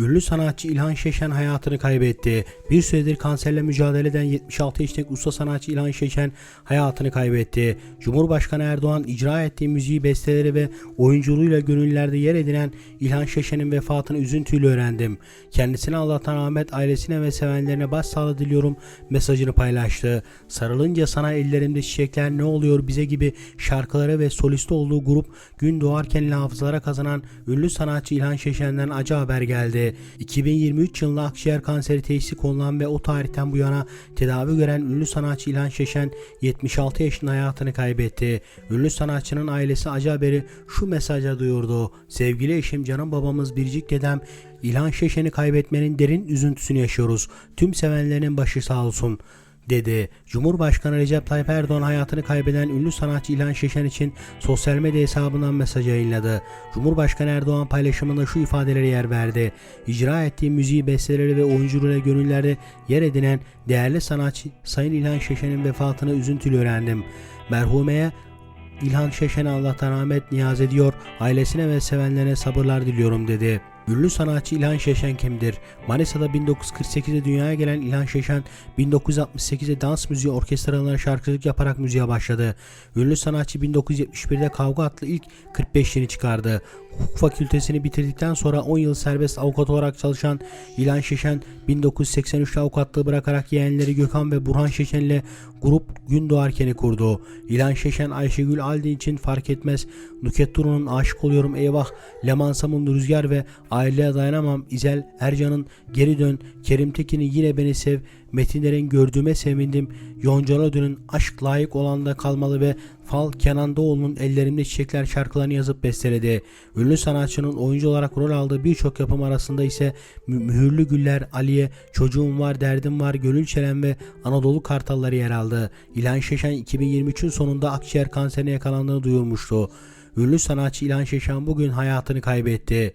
Ünlü sanatçı İlhan Şeşen hayatını kaybetti. Bir süredir kanserle mücadele eden 76 yaşındaki usta sanatçı İlhan Şeşen hayatını kaybetti. Cumhurbaşkanı Erdoğan icra ettiği müziği besteleri ve oyunculuğuyla gönüllerde yer edinen İlhan Şeşen'in vefatını üzüntüyle öğrendim. Kendisine Allah'tan rahmet ailesine ve sevenlerine başsağlığı diliyorum mesajını paylaştı. Sarılınca sana ellerimde çiçekler ne oluyor bize gibi şarkıları ve solisti olduğu grup gün doğarken hafızalara kazanan ünlü sanatçı İlhan Şeşen'den acı haber geldi. 2023 yılında akciğer kanseri teşhisi konulan ve o tarihten bu yana tedavi gören ünlü sanatçı İlhan Şeşen 76 yaşında hayatını kaybetti. Ünlü sanatçının ailesi acı haberi şu mesajla duyurdu. Sevgili eşim canım babamız Biricik dedem İlhan Şeşen'i kaybetmenin derin üzüntüsünü yaşıyoruz. Tüm sevenlerin başı sağ olsun dedi. Cumhurbaşkanı Recep Tayyip Erdoğan hayatını kaybeden ünlü sanatçı İlhan Şeşen için sosyal medya hesabından mesaj yayınladı. Cumhurbaşkanı Erdoğan paylaşımında şu ifadelere yer verdi. İcra ettiği müziği, besteleri ve oyunculuğuyla gönüllerde yer edinen değerli sanatçı Sayın İlhan Şeşen'in vefatını üzüntülü öğrendim. Merhumeye İlhan Şeşen'e Allah'tan rahmet niyaz ediyor, ailesine ve sevenlerine sabırlar diliyorum dedi. Ünlü sanatçı İlhan Şeşen kimdir? Manisa'da 1948'de dünyaya gelen İlhan Şeşen 1968'de dans müziği orkestralarına şarkıcılık yaparak müziğe başladı. Ünlü sanatçı 1971'de Kavga adlı ilk 45'ini çıkardı. Hukuk fakültesini bitirdikten sonra 10 yıl serbest avukat olarak çalışan İlhan Şeşen 1983'te avukatlığı bırakarak yeğenleri Gökhan ve Burhan Şeşen ile grup Gün Doğarken'i kurdu. İlhan Şeşen Ayşegül Aldin için fark etmez. Nuket Duru'nun Aşık Oluyorum Eyvah, Leman Sam'ın Rüzgar ve Aileye Dayanamam, İzel Ercan'ın Geri Dön, Kerim Tekin'in Yine Beni Sev, metinlerin gördüğüme sevindim. Yonca Ödün'ün Aşk Layık Olanda Kalmalı ve Fal Kenan Doğulu'nun Ellerimde Çiçekler şarkılarını yazıp besteledi. Ünlü sanatçının oyuncu olarak rol aldığı birçok yapım arasında ise Mü- Mühürlü Güller, Aliye, Çocuğum Var, Derdim Var, Gönül Çelen ve Anadolu Kartalları yer aldı. İlhan Şeşen 2023'ün sonunda akciğer kanserine yakalandığını duyurmuştu. Ünlü sanatçı İlhan Şeşen bugün hayatını kaybetti.